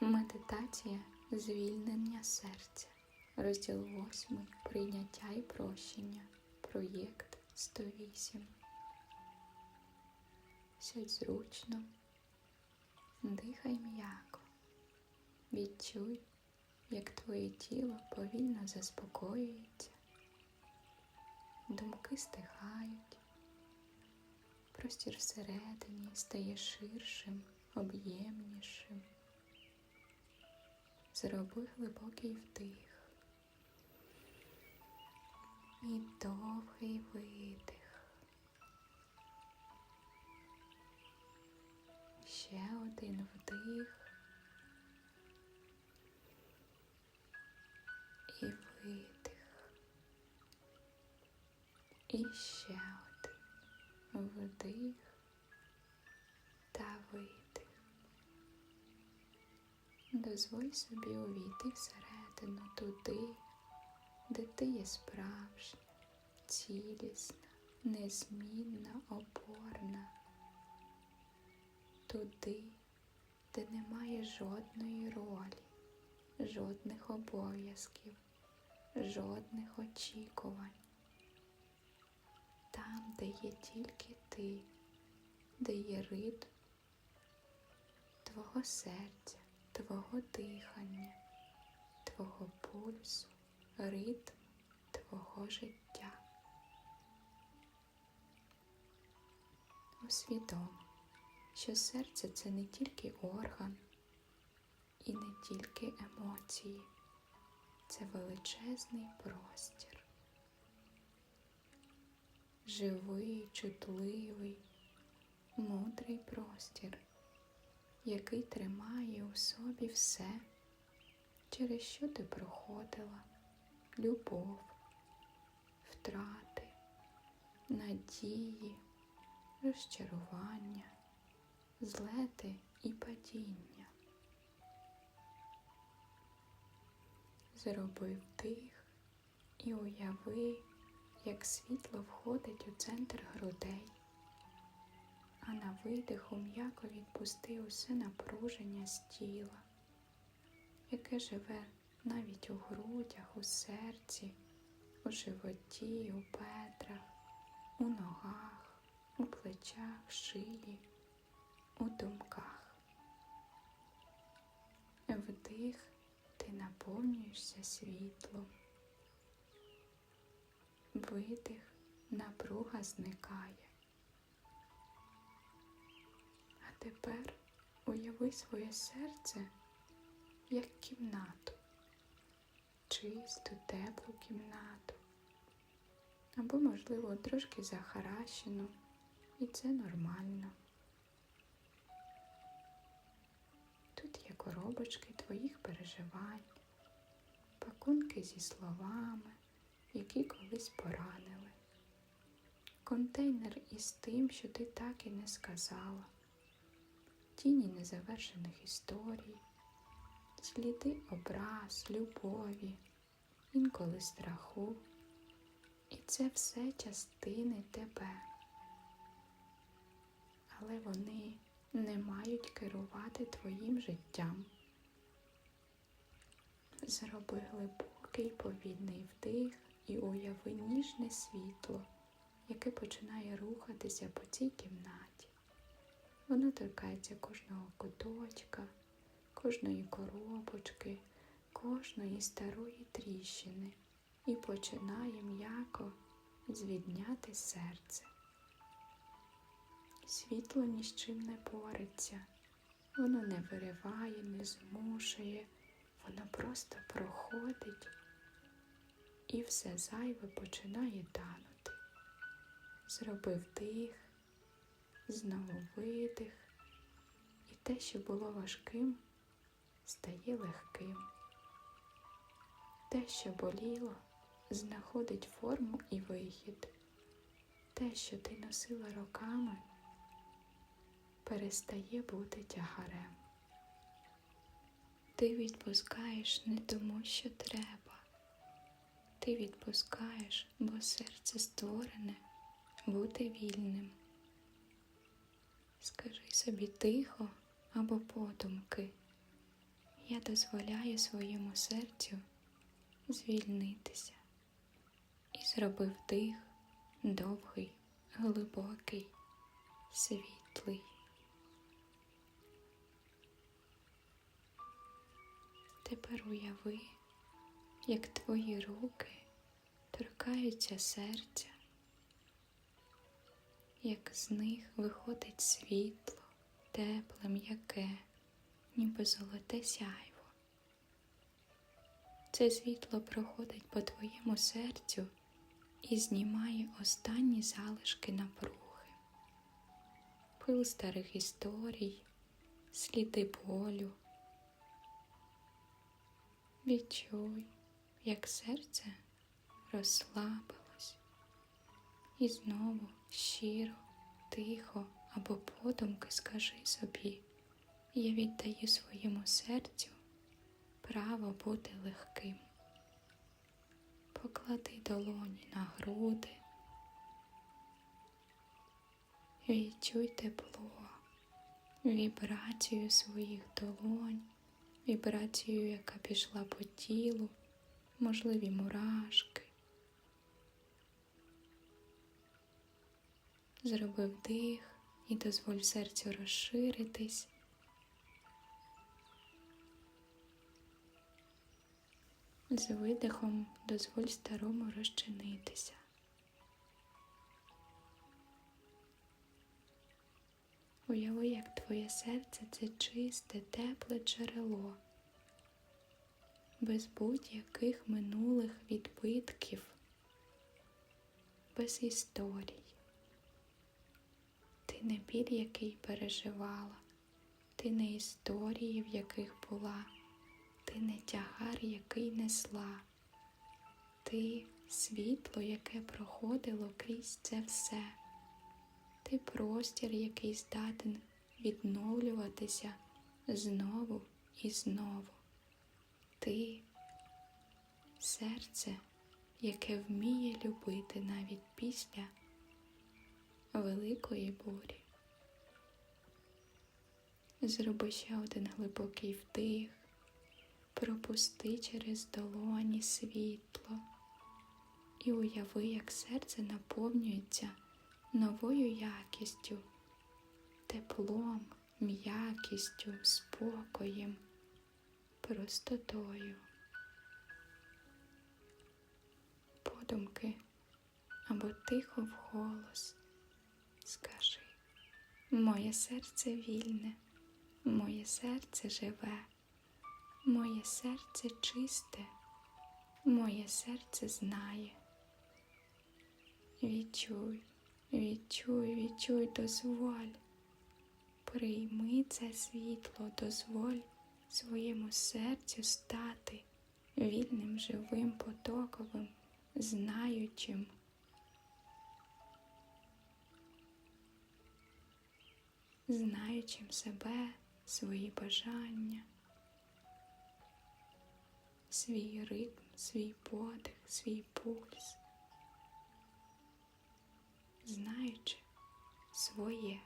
Медитація звільнення серця. Розділ 8. Прийняття і прощення. Проєкт 108. Сядь зручно. Дихай м'яко. Відчуй, як твоє тіло повільно заспокоюється. Думки стихають. Простір всередині стає ширшим, об'ємнішим. Зроби глибокий вдих і довгий видих. Ще один вдих і видих. І ще один вдих та видих. Дозволь собі увійти всередину туди, де ти є справжня, цілісна, незмінна, опорна, туди, де немає жодної ролі, жодних обов'язків, жодних очікувань. Там, де є тільки ти, де є ритм твого серця твого дихання, твого пульсу, ритм твого життя. Усвідом, що серце це не тільки орган і не тільки емоції, це величезний простір. Живий, чутливий, мудрий простір який тримає у собі все, через що ти проходила любов, втрати, надії, розчарування, злети і падіння. Зроби вдих і уяви, як світло входить у центр грудей видиху м'яко відпусти усе напруження з тіла, яке живе навіть у грудях, у серці, у животі, у петрах, у ногах, у плечах, шиї, у думках. Вдих ти наповнюєшся світлом. Видих напруга зникає. Тепер уяви своє серце як кімнату, чисту, теплу кімнату, або, можливо, трошки захаращену, і це нормально. Тут є коробочки твоїх переживань, пакунки зі словами, які колись поранили, контейнер із тим, що ти так і не сказала тіні незавершених історій, сліди образ, любові, інколи страху. І це все частини тебе. Але вони не мають керувати твоїм життям. Зроби глибокий повільний вдих і уяви ніжне світло, яке починає рухатися по цій кімнаті. Воно торкається кожного куточка, кожної коробочки, кожної старої тріщини. І починає м'яко звідняти серце. Світло ні з чим не бореться, воно не вириває, не змушує, воно просто проходить. І все зайве починає танути. Зробив дих знову видих, і те, що було важким, стає легким. Те, що боліло, знаходить форму і вихід. Те, що ти носила роками, перестає бути тягарем. Ти відпускаєш не тому, що треба. Ти відпускаєш, бо серце створене бути вільним. Скажи собі тихо або подумки. я дозволяю своєму серцю звільнитися і зробив дих довгий, глибокий, світлий. Тепер уяви, як твої руки торкаються серця, як з них виходить світло, тепле, м'яке, ніби золоте сяйво. Це світло проходить по твоєму серцю і знімає останні залишки напруги, пил старих історій, сліди болю. Відчуй, як серце розслабилось і знову щиро, тихо або подумки скажи собі, я віддаю своєму серцю право бути легким. Поклади долоні на груди, відчуй тепло, вібрацію своїх долонь, вібрацію, яка пішла по тілу, можливі мурашки. Зроби вдих і дозволь серцю розширитись. З видихом дозволь старому розчинитися. Уяви, як твоє серце це чисте, тепле джерело, без будь-яких минулих відбитків, без історій. Ти не біль, який переживала, ти не історії, в яких була. Ти не тягар, який несла, ти світло, яке проходило крізь це все, ти простір, який здатен відновлюватися знову і знову, ти серце, яке вміє любити навіть після великої бурі. Зроби ще один глибокий вдих пропусти через долоні світло і уяви, як серце наповнюється новою якістю, теплом, м'якістю, спокоєм, простотою. Подумки або тихо вголос скажи, моє серце вільне, моє серце живе. Моє серце чисте, моє серце знає. Відчуй, відчуй, відчуй, дозволь. Прийми це світло, дозволь своєму серцю стати вільним, живим, потоковим, знаючим. Знаючим себе, свої бажання свій ритм, свій подих, свій пульс, знаючи своє.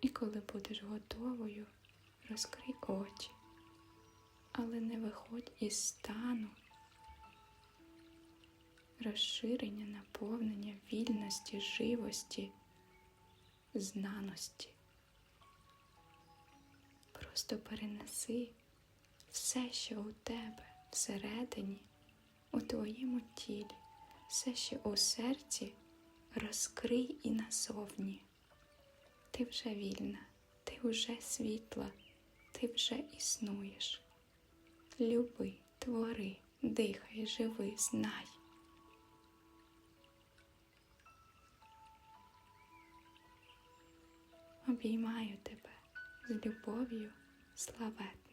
І коли будеш готовою, розкрий очі, але не виходь із стану розширення, наповнення вільності, живості, знаності. Просто перенеси все, що у тебе всередині, у твоєму тілі, все, що у серці, розкрий і назовні. Ти вже вільна, ти вже світла, ти вже існуєш. Люби, твори, дихай, живи, знай. Обіймаю тебе з любов'ю славетною.